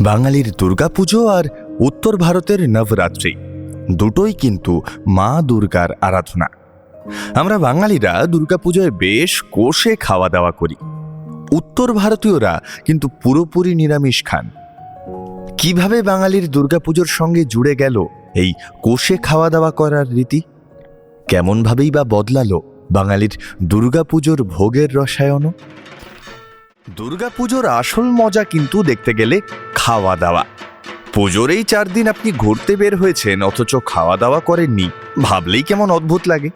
বাঙালির দুর্গাপুজো আর উত্তর ভারতের নবরাত্রি। দুটোই কিন্তু মা দুর্গার আরাধনা। আমরা বাঙালিরা দুর্গাপুজোয় বেশ কোষে খাওয়া দাওয়া করি। উত্তর ভারতীয়রা কিন্তু পুরোপুরি নিরামিষ খান। কীভাবে বাঙালির দুর্গাপুজোর সঙ্গে জুড়ে গেল এই কোষে খাওয়া দাওয়া করার রীতি? কেমনভাবেই বা বদলালো বাঙালির দুর্গাপুজোর ভোগের রসায়নও? দুর্গাপুজোর আসল মজা কিন্তু দেখতে গেলে খাওয়া দাওয়া পুজোর এই চার দিন আপনি ঘুরতে বের হয়েছেন, অথচ খাওয়া দাওয়া করেননি। ভাবলেই কেমন অদ্ভুত লাগে।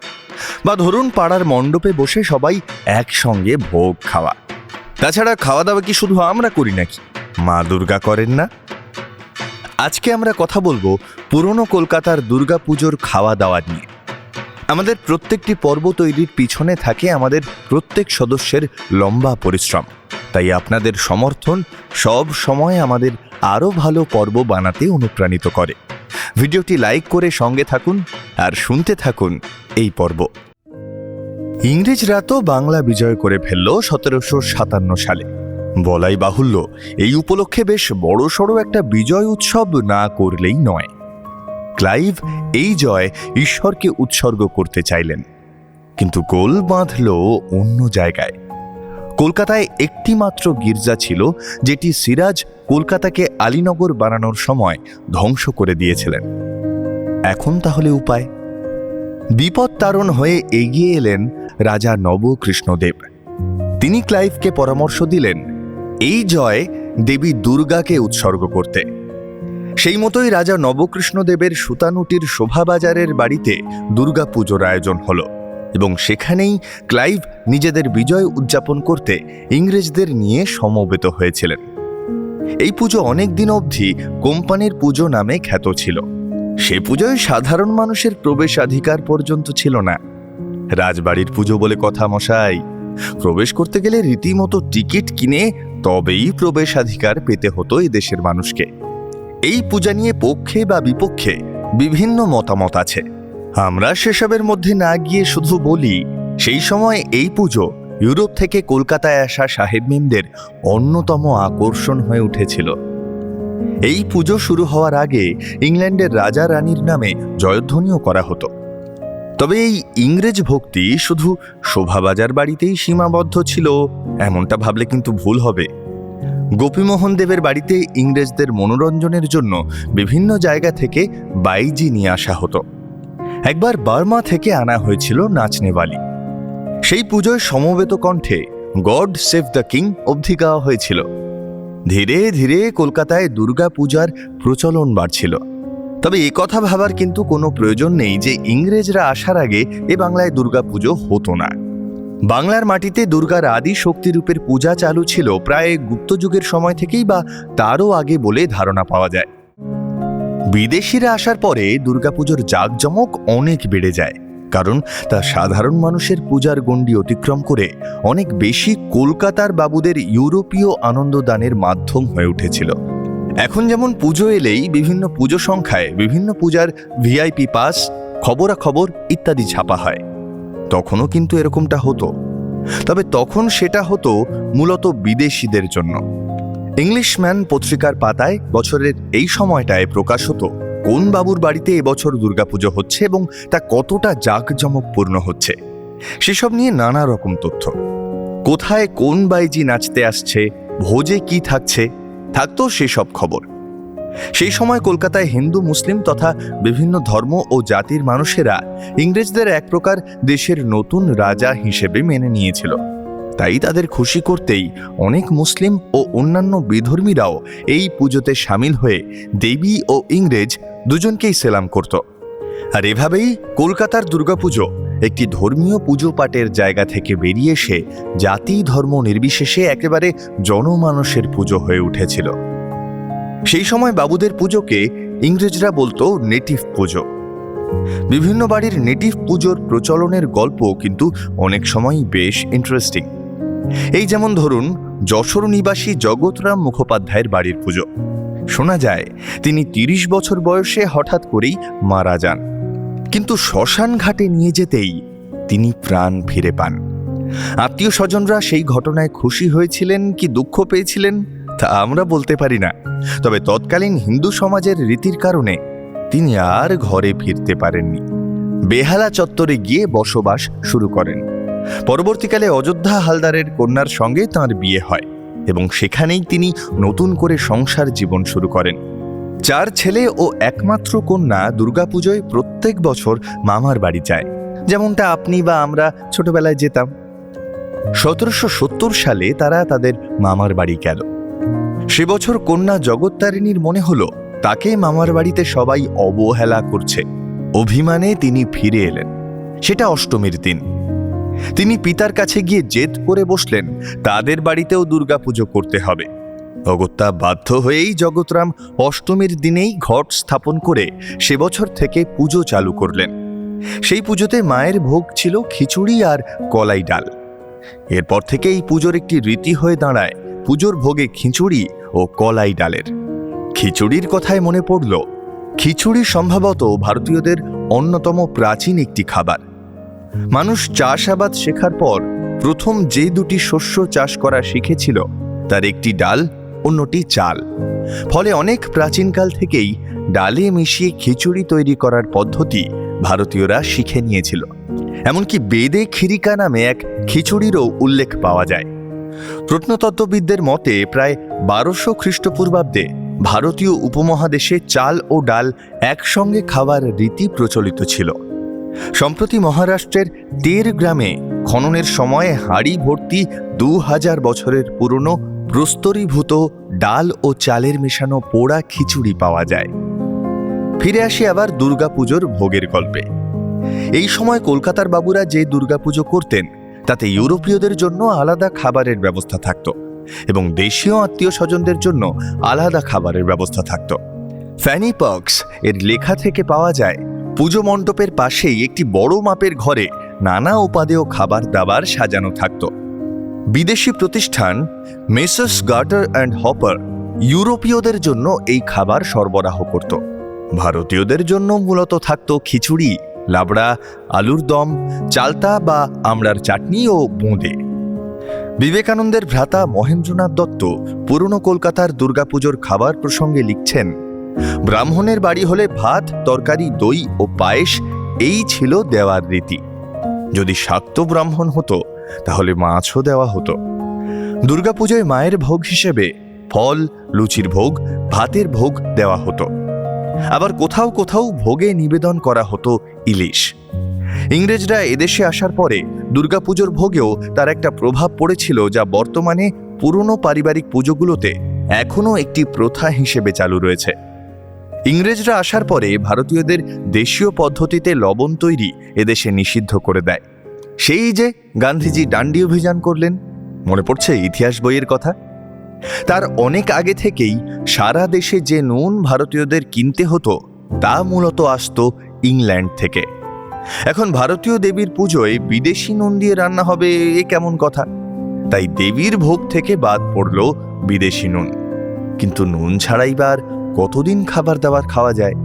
বা ধরুন, পাড়ার মণ্ডপে বসে সবাই একসঙ্গে ভোগ খাওয়া। তাছাড়া খাওয়া দাওয়া কি শুধু আমরা করি নাকি? মা দুর্গা করেন না? আজকে আমরা কথা বলব পুরনো কলকাতার দুর্গাপুজোর খাওয়া দাওয়া নিয়ে। আমাদের প্রত্যেকটি পর্ব তৈরির পিছনে থাকে আমাদের প্রত্যেক সদস্যের লম্বা পরিশ্রম। তাই আপনাদের সমর্থন সব সময় আমাদের আরও ভালো পর্ব বানাতে অনুপ্রাণিত করে। ভিডিওটি লাইক করে সঙ্গে থাকুন আর শুনতে থাকুন এই পর্ব। ইংরেজরা তো বাংলা বিজয় করে ফেলল সতেরোশো সাতান্ন সালে। বলাই বাহুল্য, এই উপলক্ষে বেশ বড়সড় একটা বিজয় উৎসব না করলেই নয়। ক্লাইভ এই জয় ঈশ্বরকে উৎসর্গ করতে চাইলেন। কিন্তু গোল বাঁধল অন্য জায়গায়। কলকাতায় একটিমাত্র গির্জা ছিল, যেটি সিরাজ কলকাতাকে আলীনগর বানানোর সময় ধ্বংস করে দিয়েছিলেন। এখন তাহলে উপায়? বিপদ তারণ হয়ে এগিয়ে এলেন রাজা নবকৃষ্ণদেব। তিনি ক্লাইভকে পরামর্শ দিলেন, এই জয় দেবী দুর্গাকে উৎসর্গ করতে। সেই মতোই রাজা নবকৃষ্ণদেবের সুতানুটির শোভাবাজারের বাড়িতে দুর্গাপুজোর আয়োজন হলো। এবং সেখানেই ক্লাইভ নিজেদের বিজয় উদযাপন করতে ইংরেজদের নিয়ে সমবেত হয়েছিলেন। এই পুজো অনেক দিন অবধি কোম্পানির পুজো নামে খ্যাত ছিল। সে পুজোয় সাধারণ মানুষের প্রবেশাধিকার পর্যন্ত ছিল না। রাজবাড়ির পুজো বলে কথা, মশাই। প্রবেশ করতে গেলে রীতিমতো টিকিট কিনে তবেই প্রবেশাধিকার পেতে হতো দেশের মানুষকে। এই পূজা নিয়ে পক্ষে বা বিপক্ষে বিভিন্ন মতামত আছে। আমরা সেসবের মধ্যে না গিয়ে শুধু বলি, সেই সময় এই পুজো ইউরোপ থেকে কলকাতায় আসা সাহেব মিমদের অন্যতম আকর্ষণ হয়ে উঠেছিল। এই পুজো শুরু হওয়ার আগে ইংল্যান্ডের রাজা রানীর নামে জয়ধ্বনিও করা হতো। তবে এই ইংরেজ ভক্তি শুধু শোভাবাজার বাড়িতেই সীমাবদ্ধ ছিল, এমনটা ভাবলে কিন্তু ভুল হবে। গোপীমোহন দেবের বাড়িতে ইংরেজদের মনোরঞ্জনের জন্য বিভিন্ন জায়গা থেকে বাইজি নিয়ে আসা হতো। একবার বার্মা থেকে আনা হয়েছিল নাচনেওয়ালি। সেই পুজোয় সমবেত কণ্ঠে গড সেভ দ্য কিং অবধি গাওয়া হয়েছিল। ধীরে ধীরে কলকাতায় দুর্গা পূজার প্রচলন বাড়ছিল। তবে এ কথা ভাবার কিন্তু কোনো প্রয়োজন নেই যে ইংরেজরা আসার আগে এ বাংলায় দুর্গাপুজো হতো না। বাংলার মাটিতে দুর্গার আদি শক্তিরূপের পূজা চালু ছিল প্রায় গুপ্তযুগের সময় থেকেই বা তারও আগে বলে ধারণা পাওয়া যায়। বিদেশিরা আসার পরে দুর্গাপুজোর জাঁকজমক অনেক বেড়ে যায়, কারণ তা সাধারণ মানুষের পূজার গণ্ডি অতিক্রম করে অনেক বেশি কলকাতার বাবুদের ইউরোপীয় আনন্দদানের মাধ্যম হয়ে উঠেছিল। এখন যেমন পুজো এলেই বিভিন্ন পুজো সংখ্যায় বিভিন্ন পূজার ভিআইপি পাস, খবরাখবর ইত্যাদি ছাপা হয়। তখনও কিন্তু এরকমটা হতো। তবে তখন সেটা হতো মূলত বিদেশিদের জন্য। ইংলিশম্যান পত্রিকার পাতায় বছরের এই সময়টায় প্রকাশ হতো কোন বাবুর বাড়িতে এবছর দুর্গাপুজো হচ্ছে এবং তা কতটা জাঁকজমকপূর্ণ হচ্ছে, সেসব নিয়ে নানা রকম তথ্য। কোথায় কোন বাইজি নাচতে আসছে, ভোজে কি থাকছে, থাকতো সেসব খবর। সেই সময় কলকাতায় হিন্দু, মুসলিম তথা বিভিন্ন ধর্ম ও জাতির মানুষেরা ইংরেজদের এক প্রকার দেশের নতুন রাজা হিসেবে মেনে নিয়েছিল। তাই তাদের খুশি করতেই অনেক মুসলিম ও অন্যান্য বিধর্মীরাও এই পুজোতে সামিল হয়ে দেবী ও ইংরেজ দুজনকেই সেলাম করত। আর এভাবেই কলকাতার দুর্গাপুজো একটি ধর্মীয় পুজো পাঠের জায়গা থেকে বেরিয়ে এসে জাতি ধর্ম নির্বিশেষে একেবারে জনমানসের পুজো হয়ে উঠেছিল। সেই সময় বাবুদের পুজোকে ইংরেজরা বলতো নেটিভ পুজো। বিভিন্ন বাড়ির নেটিভ পুজোর প্রচলনের গল্প কিন্তু অনেক সময় বেশ ইন্টারেস্টিং এই যেমন ধরুন, যশোর নিবাসী জগৎরাম মুখোপাধ্যায়ের বাড়ির পুজো। শোনা যায়, তিনি তিরিশ বছর বয়সে হঠাৎ করেই মারা যান। কিন্তু শ্মশান ঘাটে নিয়ে যেতেই তিনি প্রাণ ফিরে পান। আত্মীয় স্বজনরা সেই ঘটনায় খুশি হয়েছিলেন কি দুঃখ পেয়েছিলেন, তা আমরা বলতে পারি না। তবে তৎকালীন হিন্দু সমাজের রীতির কারণে তিনি আর ঘরে ফিরতে পারেননি। বেহালা চত্বরে গিয়ে বসবাস শুরু করেন। পরবর্তীকালে অযোধ্যা হালদারের কন্যার সঙ্গে তার বিয়ে হয় এবং সেখানেই তিনি নতুন করে সংসার জীবন শুরু করেন। চার ছেলে ও একমাত্র কন্যা দুর্গাপুজোয় প্রত্যেক বছর মামার বাড়ি যায়। যেমনটা আপনি বা আমরা ছোটবেলায় যেতাম। সতেরোশো সত্তর সালে তারা তাদের মামার বাড়ি গেল। সে বছর কন্যা জগত্তারিণীর মনে হলো, তাকে মামার বাড়িতে সবাই অবহেলা করছে। অভিমানে তিনি ফিরে এলেন। সেটা অষ্টমীর দিন। তিনি পিতার কাছে গিয়ে জেদ করে বসলেন, তাদের বাড়িতেও দুর্গাপুজো করতে হবে। অগত্যা বাধ্য হয়েই জগৎরাম অষ্টমীর দিনেই ঘট স্থাপন করে সে বছর থেকে পুজো চালু করলেন। সেই পুজোতে মায়ের ভোগ ছিল খিচুড়ি আর কলাই ডাল। এরপর থেকে এই পুজোর একটি রীতি হয়ে দাঁড়ায়, পুজোর ভোগে খিচুড়ি ও কলাই ডালের। খিচুড়ির কথায় মনে পড়ল, খিচুড়ি সম্ভবত ভারতীয়দের অন্যতম প্রাচীন একটি খাবার। মানুষ চাষাবাদ শেখার পর প্রথম যে দুটি শস্য চাষ করা শিখেছিল, তার একটি ডাল, অন্যটি চাল। ফলে অনেক প্রাচীনকাল থেকেই ডালে মিশিয়ে খিচুড়ি তৈরি করার পদ্ধতি ভারতীয়রা শিখে নিয়েছিল। এমনকি বেদে খিরিকা নামে এক খিচুড়িরও উল্লেখ পাওয়া যায়। প্রত্নতত্ত্ববিদদের মতে, প্রায় বারোশো খ্রিস্টপূর্বাব্দে ভারতীয় উপমহাদেশে চাল ও ডাল একসঙ্গে খাওয়ার রীতি প্রচলিত ছিল। সম্প্রতি মহারাষ্ট্রের তের গ্রামে খননের সময় হাড়ি ভর্তি দু হাজার বছরের পুরনো প্রস্তরীভূত ডাল ও চালের মেশানো পোড়া খিচুড়ি পাওয়া যায়। ফিরে আসি আবার দুর্গাপুজোর ভোগের গল্পে। এই সময় কলকাতার বাবুরা যে দুর্গাপুজো করতেন, তাতে ইউরোপীয়দের জন্য আলাদা খাবারের ব্যবস্থা থাকত এবং দেশীয় আত্মীয় স্বজনদের জন্য আলাদা খাবারের ব্যবস্থা থাকত। ফ্যানি পক্স এর লেখা থেকে পাওয়া যায় পুজো মণ্ডপের পাশেই একটি বড় মাপের ঘরে নানা উপাদেয় খাবার দাবার সাজানো থাকত। বিদেশি প্রতিষ্ঠান মেসার্স গার্টার অ্যান্ড হপার ইউরোপীয়দের জন্য এই খাবার সরবরাহ করত। ভারতীয়দের জন্য মূলত থাকত খিচুড়ি, লাবড়া, আলুর দম, চালতা বা আমড়ার চাটনি ও বোঁদে। বিবেকানন্দের ভ্রাতা মহেন্দ্রনাথ দত্ত পুরনো কলকাতার দুর্গাপুজোর খাবার প্রসঙ্গে লিখছেন ব্রাহ্মণের বাড়ি হলে ভাত, তরকারি, দই ও পায়েস, এই ছিল দেওয়ার রীতি। যদি শাক্ত ব্রাহ্মণ হতো, তাহলে মাছও দেওয়া হতো। দুর্গাপুজোয় মায়ের ভোগ হিসেবে ফল, লুচির ভোগ, ভাতের ভোগ দেওয়া হতো। আবার কোথাও কোথাও ভোগে নিবেদন করা হতো ইলিশ। ইংরেজরা এদেশে আসার পরে দুর্গাপুজোর ভোগেও তার একটা প্রভাব পড়েছিল যা বর্তমানে পুরনো পারিবারিক পুজোগুলোতে এখনও একটি প্রথা হিসেবে চালু রয়েছে। ইংরেজরা আসার পরে ভারতীয়দের দেশীয় পদ্ধতিতে লবণ তৈরি এদেশে নিষিদ্ধ করে দেয়। সেই যে গান্ধীজি ডান্ডি অভিযান করলেন, মনে পড়ছে ইতিহাস বইয়ের কথা? তার অনেক আগে থেকেই সারা দেশে যে নুন ভারতীয়দের কিনতে হতো, তা মূলত আসত ইংল্যান্ড থেকে। এখন ভারতীয় দেবীর পুজোয় বিদেশি নুন দিয়ে রান্না হবে, এ কেমন কথা? তাই দেবীর ভোগ থেকে বাদ পড়ল বিদেশি নুন। কিন্তু নুন ছাড়াইবার কতদিন খাবার দাবার খাওয়া যায়?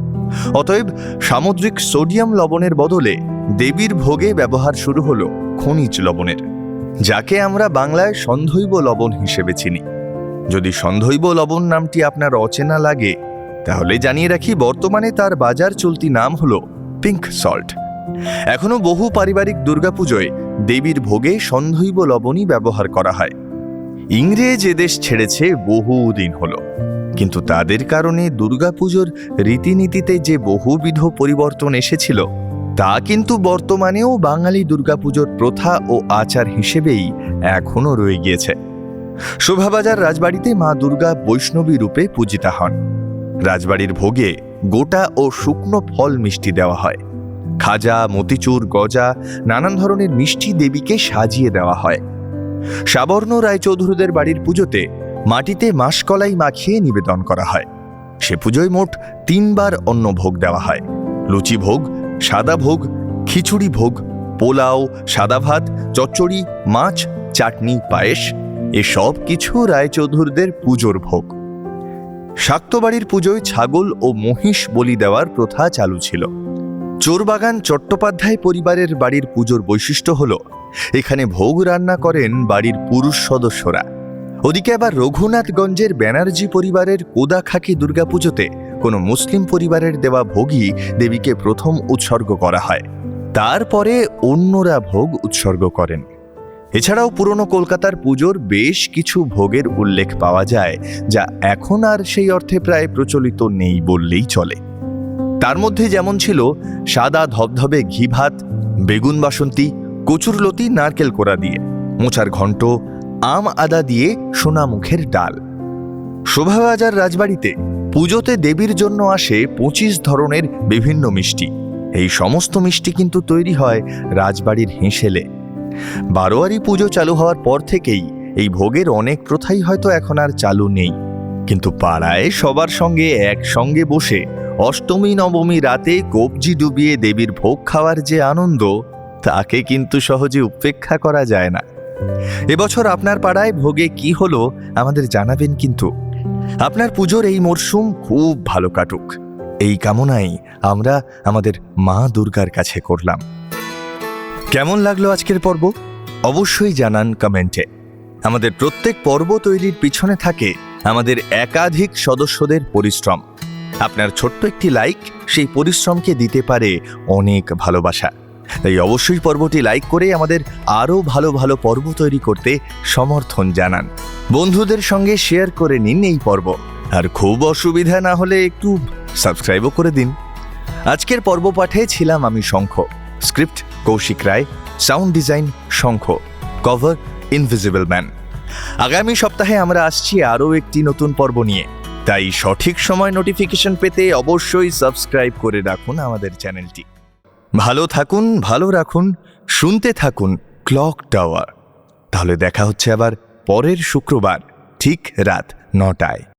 অতএব সামুদ্রিক সোডিয়াম লবণের বদলে দেবীর ভোগে ব্যবহার শুরু হলো খনিজ লবণের, যাকে আমরা বাংলায় সন্ধৈব লবণ হিসেবে চিনি। যদি সন্ধৈব লবণ নামটি আপনার অচেনা লাগে, তাহলে জানিয়ে রাখি বর্তমানে তার বাজার চলতি নাম হল পিঙ্ক সল্ট। এখনও বহু পারিবারিক দুর্গাপুজোয় দেবীর ভোগে সন্ধৈব লবণই ব্যবহার করা হয়। ইংরেজ এদেশ ছেড়েছে বহুদিন হলো। কিন্তু তাদের কারণে দুর্গাপুজোর রীতিনীতিতে যে বহুবিধ পরিবর্তন এসেছিল, তা কিন্তু বর্তমানেও বাঙালি দুর্গাপুজোর প্রথা ও আচার হিসেবেই এখনও রয়ে গিয়েছে। শোভাবাজার রাজবাড়িতে মা দুর্গা বৈষ্ণবী রূপে পূজিতা হন। রাজবাড়ির ভোগে গোটা ও শুকনো ফল মিষ্টি দেওয়া হয়। খাজা, মতিচুর, গজা, নানান ধরনের মিষ্টি দেবীকে সাজিয়ে দেওয়া হয়। সাবর্ণ রায়চৌধুরীদের বাড়ির পুজোতে মাটিতে মাসকলাই মাখিয়ে নিবেদন করা হয়। সে পুজোয় মোট তিনবার অন্ন ভোগ দেওয়া হয়। লুচি ভোগ, সাদা ভোগ, খিচুড়ি ভোগ, পোলাও, সাদা ভাত, চচ্চড়ি, মাছ, চাটনি, পায়েস এসব কিছু রায়চৌধুরীদের পুজোর ভোগ। শাক্তবাড়ির পুজোয় ছাগল ও মহিষ বলি দেওয়ার প্রথা চালু ছিল। চোরবাগান চট্টোপাধ্যায় পরিবারের বাড়ির পুজোর বৈশিষ্ট্য হল, এখানে ভোগ রান্না করেন বাড়ির পুরুষ সদস্যরা। ওদিকে আবার রঘুনাথগঞ্জের ব্যানার্জি পরিবারের কোদাখাকি দুর্গাপুজোতে কোনো মুসলিম পরিবারের দেওয়া ভোগই দেবীকে প্রথম উৎসর্গ করা হয়। তারপরে অন্যরা ভোগ উৎসর্গ করেন। এছাড়াও পুরনো কলকাতার পুজোর বেশ কিছু ভোগের উল্লেখ পাওয়া যায়, যা এখন আর সেই অর্থে প্রায় প্রচলিত নেই বললেই চলে। তার মধ্যে যেমন ছিল সাদা ধবধবে ঘি ভাত, বেগুন বাসন্তী, কচুরলতি, নারকেল কোড়া দিয়ে, মোচার ঘণ্ট আম আদা দিয়ে সোনামুখের ডাল। শোভাবাজার রাজবাড়িতে পুজোতে দেবীর জন্য আসে পঁচিশ ধরনের বিভিন্ন মিষ্টি। এই সমস্ত মিষ্টি কিন্তু তৈরি হয় রাজবাড়ির হেঁসেলে। বারোয়ারি পুজো চালু হওয়ার পর থেকেই এই ভোগের অনেক প্রথাই হয়তো এখন আর চালু নেই। কিন্তু পাড়ায় সবার সঙ্গে একসঙ্গে বসে অষ্টমী, নবমী রাতে কবজি ডুবিয়ে দেবীর ভোগ খাওয়ার যে আনন্দ, তাকে কিন্তু সহজে উপেক্ষা করা যায় না। এবছর আপনার পাড়ায় ভোগে কি হলো আমাদের জানাবেন কিন্তু। আপনার পুজোর এই মরশুম খুব ভালো কাটুক। এই কামনাই আমরা আমাদের মা দুর্গার কাছে করলাম। কেমন লাগল আজকের পর্ব? অবশ্যই জানান কমেন্টে। আমাদের প্রত্যেক পর্ব তৈরির পিছনে থাকে আমাদের একাধিক সদস্যদের পরিশ্রম। আপনার ছোট্ট একটি লাইক সেই পরিশ্রমকে দিতে পারে অনেক ভালোবাসা। তাই অবশ্যই পর্বটি লাইক করে আমাদের আরও ভালো ভালো পর্ব তৈরি করতে সমর্থন জানান। বন্ধুদের সঙ্গে শেয়ার করে নিন এই পর্ব। আর খুব অসুবিধা না হলে একটু সাবস্ক্রাইবও করে দিন। আজকের পর্ব পাঠে ছিলাম আমি Shankha. Script Kaushik Roy. Sound design Shankha. Cover invisible man আগামী সপ্তাহে আমরা আসছি আরও একটি নতুন পর্ব নিয়ে। তাই সঠিক সময় নোটিফিকেশন পেতে অবশ্যই সাবস্ক্রাইব করে রাখুন আমাদের চ্যানেলটি ভালো থাকুন, ভালো রাখুন, শুনতে থাকুন, ক্লক টাওয়ার। তাহলে দেখা হচ্ছে আবার পরের শুক্রবার, ঠিক রাত নটায়।